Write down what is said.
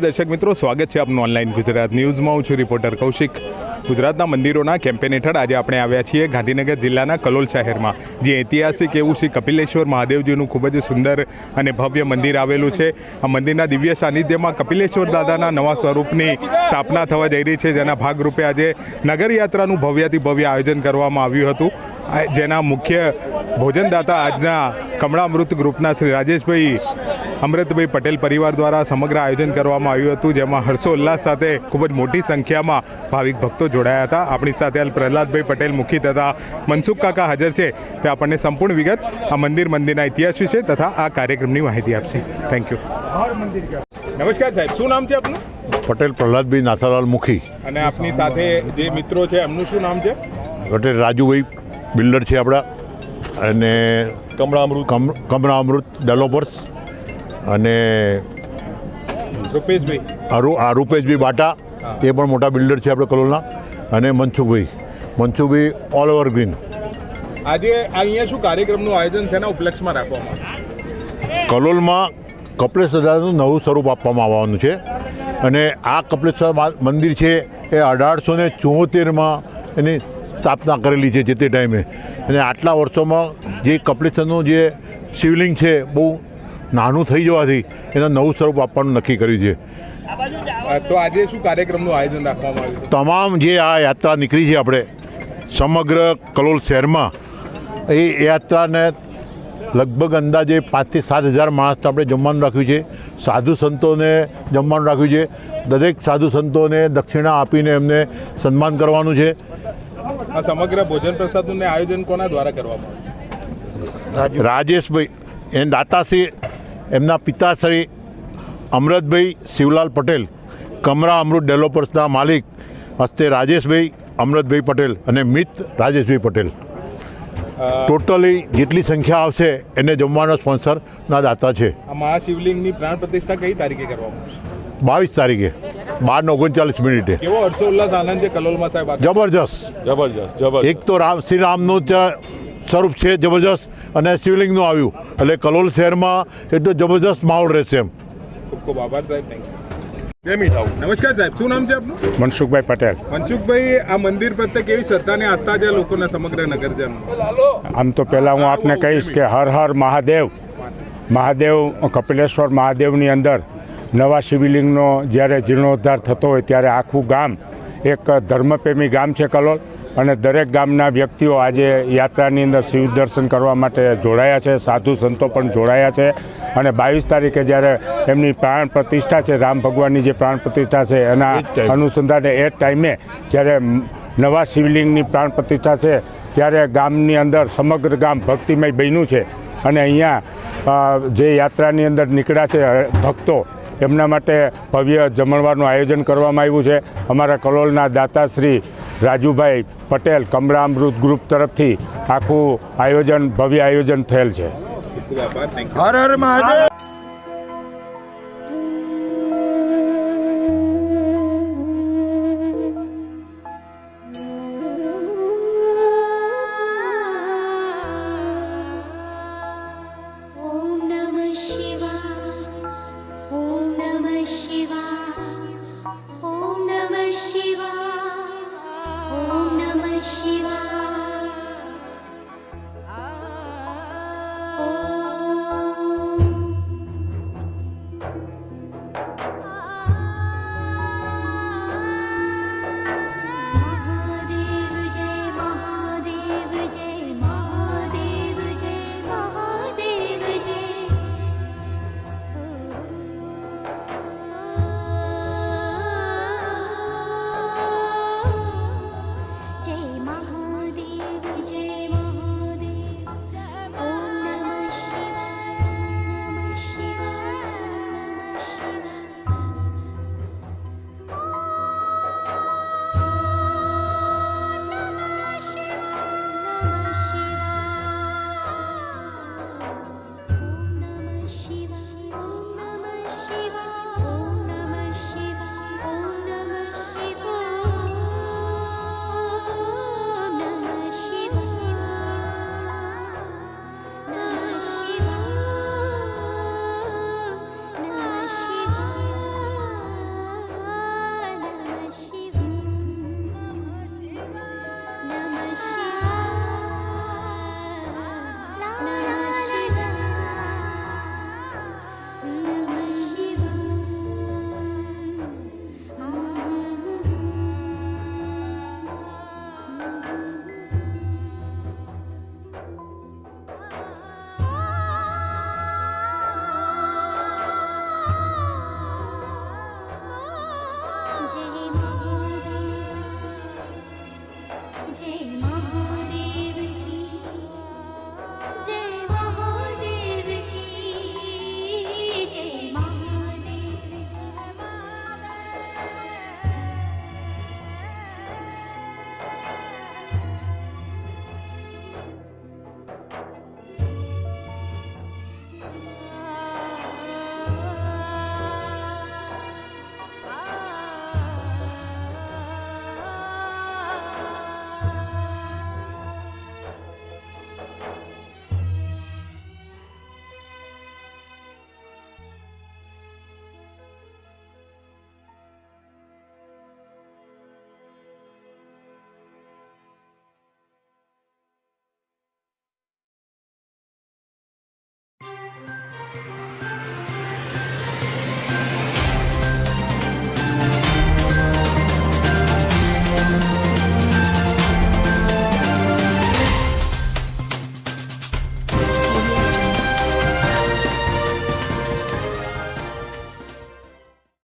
દર્શક મિત્રો, સ્વાગત છે આપનું ઓનલાઈન ગુજરાત ન્યૂઝમાં. હું છું રિપોર્ટર કૌશિક. ગુજરાતના મંદિરોના કેમ્પેન હેઠળ આજે આપણે આવ્યા છીએ ગાંધીનગર જિલ્લાના કલોલ શહેરમાં, જે ઐતિહાસિક એવું શ્રી કપિલેશ્વર મહાદેવજીનું ખૂબ જ સુંદર અને ભવ્ય મંદિર આવેલું છે. આ મંદિરના દિવ્ય સાનિધ્યમાં કપિલેશ્વર દાદાના નવા સ્વરૂપની સ્થાપના થવા જઈ રહી છે, જેના ભાગરૂપે આજે નગરયાત્રાનું ભવ્યાથી ભવ્ય આયોજન કરવામાં આવ્યું હતું. જેના મુખ્ય ભોજનદાતા આજના કમળામૃત ગ્રુપના શ્રી રાજેશભાઈ અમૃતભાઈ પટેલ પરિવાર દ્વારા સમગ્ર આયોજન કરવામાં આવ્યું હતું જેમાં હર્ષોલ્લાસ સાથે ખૂબ જ મોટી સંખ્યામાં ભાવિક ભક્તો જોડાયા હતા. આપણી સાથે હાલ પ્રહલાદભાઈ પટેલ મુખી તથા મનસુખ કાકા હાજર છે. તે આપણને સંપૂર્ણ વિગત આ મંદિર મંદિરના ઇતિહાસ વિશે તથા આ કાર્યક્રમની માહિતી આપશે. થેન્ક યુ નમસ્કાર સાહેબ શું નામ છે આપનું? પટેલ પ્રહલાદભાઈ નાથાલાલ મુખી. અને આપની સાથે જે મિત્રો છે એમનું શું નામ છે? પટેલ રાજુભાઈ બિલ્ડર છે આપણા. અને કમળામૃત. કમ કમળા અમૃત ડેવલપર્સ. અને રૂપેશભાઈ. આ રૂપેશભાઈ બાટા એ પણ મોટા બિલ્ડર છે આપણે કલોલના અને Mansukhbhai. Mansukhbhai all over green આજે અહીંયા શું કાર્યક્રમનું આયોજન છે એના ઉપલક્ષમાં રાખવામાં? કલોલમાં કપિલેશ દાદાનું નવું સ્વરૂપ આપવામાં આવવાનું છે. અને આ કપલેશ્વર મંદિર છે એ અઢારસો ને ચોતેરમાં એની સ્થાપના કરેલી છે જે તે ટાઈમે. અને આટલા વર્ષોમાં જે કપલેશ્વરનું જે શિવલિંગ છે બહુ નાનું થઈ જવાથી એને નવું સ્વરૂપ આપવાનું નક્કી કર્યું છે. તો આજે શું કાર્યક્રમનું આયોજન રાખવામાં આવ્યું તમામ જે આ યાત્રા નીકળી છે આપણે સમગ્ર કલોલ શહેરમાં એ યાત્રાને લગભગ અંદાજે પાંચથી સાત હજાર માણસને આપણે જમવાનું રાખ્યું છે. સાધુ સંતોને જમવાનું રાખ્યું છે. દરેક સાધુ સંતોને દક્ષિણા આપીને એમને સન્માન કરવાનું છે. આ સમગ્ર ભોજન પ્રસાદનું આયોજન કોના દ્વારા કરવામાં રાજેશભાઈ એ દાતાશ્રી એમના પિતાશ્રી અમરતભાઈ શિવલાલ પટેલ કમરા અમૃત ડેવલપર્સના માલિક હસ્તે રાજેશભાઈ અમરતભાઈ પટેલ અને મિત રાજેશભાઈ પટેલ. ટોટલી જેટલી સંખ્યા આવશે એને જમવાનો સ્પોન્સરના દાતા છે. આ મહાશિવલિંગની પ્રાણ પ્રતિષ્ઠા કઈ તારીખે કરવામાં બાવીસ તારીખે બાર ને ઓગણચાલીસ મિનિટે. કેવો હર્ષોલ્લાસ આનંદ છે કલોલમાં સાહેબ જબરજસ્ત. જબરજસ્ત જબરજસ્ત. એક તો રામ શ્રી રામનું ત્યાં સ્વરૂપ છે જબરજસ્ત અને શિવલિંગનું આવ્યું. એટલે કલોલ શહેરમાં એટલો જબરજસ્ત માહોલ રહેશે એમ. ખૂબ ખૂબ આભાર સાહેબ થેન્ક યુ નમસ્કાર સાહેબ શું નામ છે આપનું? મનસુખભાઈ પટેલ. મનસુખભાઈ આ મંદિર પ્રત્યે કેવી શ્રદ્ધા અને આસ્થા છે લોકોના સમગ્ર નગરજન આમ તો પહેલાં હું આપને કહીશ કે હર હર મહાદેવ. મહાદેવ કપિલેશ્વર મહાદેવની અંદર નવા શિવલિંગનો જ્યારે જીર્ણોદ્ધાર થતો હોય ત્યારે આખું ગામ એક ધર્મપ્રેમી ગામ છે કલોલ. અને દરેક ગામના વ્યક્તિઓ આજે યાત્રાની અંદર શિવ દર્શન કરવા માટે જોડાયા છે સાધુ સંતો પણ જોડાયા છે અને બાવીસ તારીખે જ્યારે એમની પ્રાણ પ્રતિષ્ઠા છે રામ ભગવાનની જે પ્રાણ પ્રતિષ્ઠા છે એના. અનુસંધાને એ ટાઈમે જ્યારે નવા શિવલિંગની પ્રાણ પ્રતિષ્ઠા છે ત્યારે ગામની અંદર સમગ્ર ગામ ભક્તિમય બન્યું છે અને અહીંયા જે યાત્રાની અંદર નીકળ્યા છે ભક્તો એમના માટે ભવ્ય જમણવારનું આયોજન કરવામાં આવ્યું છે. અમારા કલોલના દાતાશ્રી રાજુભાઈ પટેલ કમળામૃત ગ્રુપ તરફથી આખું આયોજન ભવ્ય આયોજન થયેલ છે. હર હર યુ